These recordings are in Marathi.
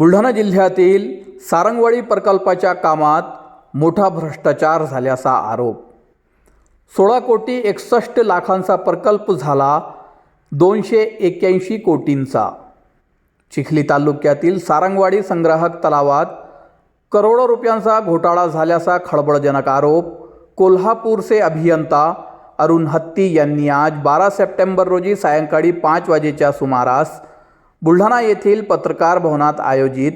बुलढाणा जिल्ह्यातील सारंगवाडी प्रकल्पाच्या कामात मोठा भ्रष्टाचार झाल्याचा आरोप. सोळा कोटी एकसष्ट लाखांचा प्रकल्प झाला दोनशे एक्क्याऐंशी कोटींचा. चिखली तालुक्यातील सारंगवाडी संग्राहक तलावात करोडो रुपयांचा घोटाळा झाल्याचा खळबळजनक आरोप कोल्हापूरचे अभियंता अरुण हत्ती यांनी आज बारा सप्टेंबर रोजी सायंकाळी पाच वाजेच्या सुमारास बुलढाणा येथील पत्रकार भवनात आयोजित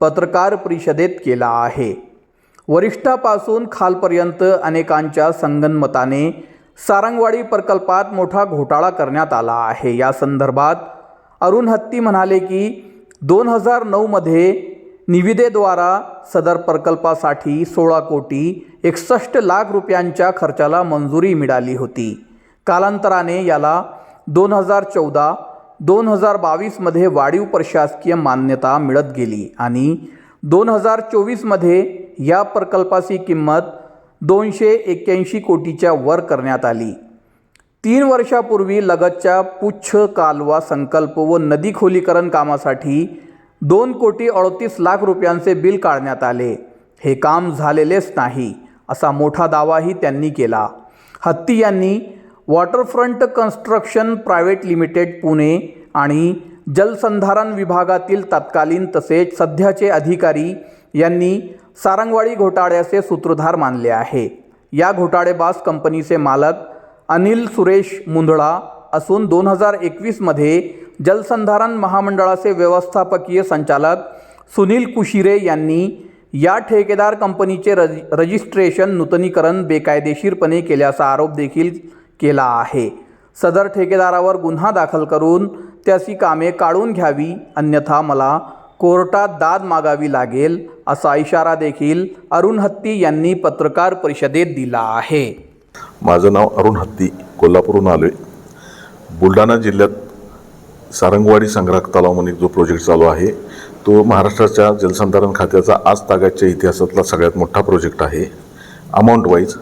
पत्रकार परिषदेत केला आहे. वरिष्ठापासून खालपर्यंत अनेकांच्या संगनमताने सारंगवाडी प्रकल्पात मोठा घोटाळा करण्यात आला आहे. या संदर्भात अरुण हत्ती म्हणाले की दोन हजार नऊमध्ये निविदेद्वारा सदर प्रकल्पासाठी सोळा कोटी एकसष्ट लाख रुपयांच्या खर्चाला मंजुरी मिळाली होती. कालांतराने याला दोन हजार चौदा दोन हजार बावीसमध्ये वाढीव प्रशासकीय मान्यता मिळत गेली आणि दोन हजार चोवीसमध्ये या प्रकल्पाची किंमत दोनशे एक्क्याऐंशी कोटीच्या वर करण्यात आली. तीन वर्षापूर्वी लगतच्या पुच्छ कालवा संकल्प व नदी खोलीकरण कामासाठी दोन कोटी अडतीस लाख रुपयांचे बिल काढण्यात आले. हे काम झालेलेच नाही असा मोठा दावाही त्यांनी केला. हत्ती यांनी waterfront construction private limited Pune आणि जलसंधारण विभागातील तत्कालीन तसेच सध्याचे अधिकारी यांनी सारंगवाडी घोटाळ्याचे सूत्रधार मानले आहे. या घोटाळेबाज कंपनीचे मालक अनिल सुरेश मुंदळा असून दोन हजार एकवीसमध्ये जलसंधारण महामंडळाचे व्यवस्थापकीय संचालक सुनील कुशिरे यांनी या ठेकेदार कंपनीचे रजि रजिस्ट्रेशन नूतनीकरण बेकायदेशीरपणे केल्याचा आरोप देखील केला आहे. सदर ठेकेदारावर गुन्हा दाखल करून त्याची कामे काढून घ्यावी अन्यथा मला कोर्टात दाद मागावी लागेल असा इशारा देखील अरुण हत्ती यांनी पत्रकार परिषदेत दिला आहे. माझं नाव अरुण हत्ती कोल्हापूरहून आलो आहे बुलढाणा जिल्ह्यात सारंगवाडी संग्राहक तलाव म्हणून जो प्रोजेक्ट चालू आहे तो महाराष्ट्राच्या जलसंधारण खात्याचा आज तागाच्या इतिहासातला सगळ्यात मोठा प्रोजेक्ट आहे. अमाऊंट वाईज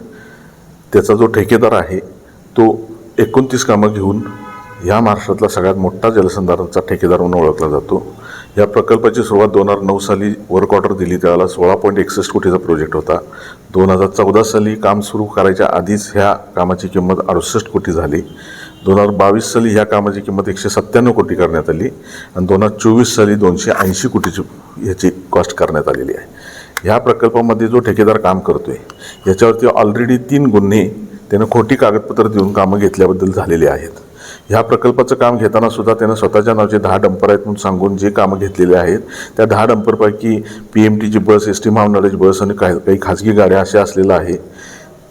त्याचा जो ठेकेदार आहे तो एकोणतीस कामं घेऊन ह्या महाराष्ट्रातला सगळ्यात मोठा जलसंधारणचा ठेकेदार म्हणून ओळखला जातो. या प्रकल्पाची सुरुवात दोन हजार नऊ साली वर्क ऑर्डर दिली. त्याला सोळा पॉईंट एकसष्ट कोटीचा प्रोजेक्ट होता. दोन हजार चौदा साली काम सुरू करायच्या आधीच ह्या कामाची किंमत अडुसष्ट कोटी झाली. दोन हजार बावीस साली ह्या कामाची किंमत एकशे सत्त्याण्णव कोटी करण्यात आली आणि दोन हजार चोवीस साली दोनशे ऐंशी कोटीची ह्याची कॉस्ट करण्यात आलेली आहे. ह्या प्रकल्पामध्ये जो ठेकेदार काम करतो आहे याच्यावरती ऑलरेडी तीन गुन्हे त्यानं खोटी कागदपत्र देऊन कामं घेतल्याबद्दल झालेले आहेत. ह्या प्रकल्पाचं काम घेताना सुद्धा त्यानं स्वतःच्या नावचे दहा डंपर आहेत म्हणून सांगून जे कामं घेतलेले आहेत त्या दहा डंपरपैकी पी एम टीची बस एस टी महामंडळाची बस आणि काही काही खाजगी गाड्या अशा असलेल्या आहे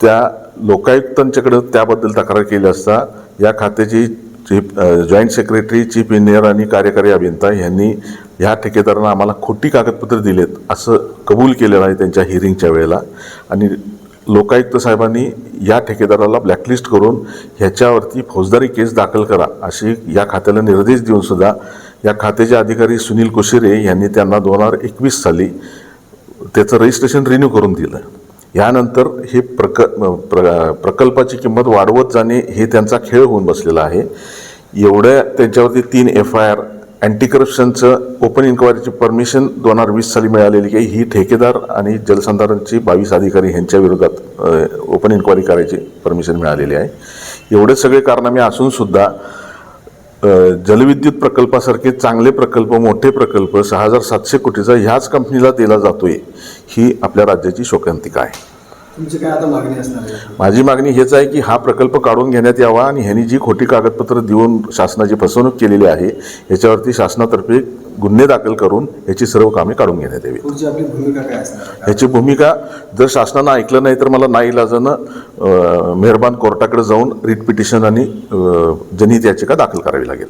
त्या लोकायुक्तांच्याकडे त्याबद्दल तक्रार केली असता या खात्याची chief joint secretary chief engineer आणि कार्यकारी अभियंता यांनी ह्या ठेकेदारांना आम्हाला खोटी कागदपत्र दिलेत असं कबूल केलेलं आहे त्यांच्या हिअरिंगच्या वेळेला. आणि लोकायुक्त साहेबांनी या ठेकेदाराला ब्लॅकलिस्ट करून ह्याच्यावरती फौजदारी केस दाखल करा अशी या खात्याला निर्देश देऊन सुद्धा या खात्याचे अधिकारी सुनील कुशिरे यांनी त्यांना दोन हजार एकवीस साली त्याचं रजिस्ट्रेशन रिन्यू करून दिलं. यानंतर हे प्रक प्र प्रकल्पाची किंमत वाढवत जाणे हे त्यांचा खेळ होऊन बसलेला आहे. एवढ्या त्यांच्यावरती तीन एफ आय आर अँटी करप्शनचं ओपन इन्क्वायरीची परमिशन दोन हजार वीस साली मिळालेली की ही ठेकेदार आणि जलसंधारणची बावीस अधिकारी यांच्या विरोधात ओपन इन्क्वायरी करायची परमिशन मिळालेली आहे. एवढे सगळे कारनामे असूनसुद्धा जलविद्युत प्रकल्पासारखे चांगले प्रकल्प मोठे प्रकल्प सहा हजार सातशे कोटीचा ह्याच कंपनीला दिला जातोय ही आपल्या राज्याची शोकांतिका आहे. तुमची काय आता मागणी असणार आहे? माझी मागणी हेच आहे की हा प्रकल्प काढून घेण्यात यावा आणि ह्यांनी जी खोटी कागदपत्र देऊन शासनाची फसवणूक केलेली आहे याच्यावरती शासनातर्फे गुन्हे दाखल करून याची सर्व कामे काढून घेण्यात यावी. पुढची आपली भूमिका काय असणार? आहे ह्याची भूमिका जर शासनानं ऐकलं नाही तर मला नाईलाजानं मेहरबान कोर्टाकडे जाऊन रिट पिटिशन आणि जनहित याचिका दाखल करावी लागेल.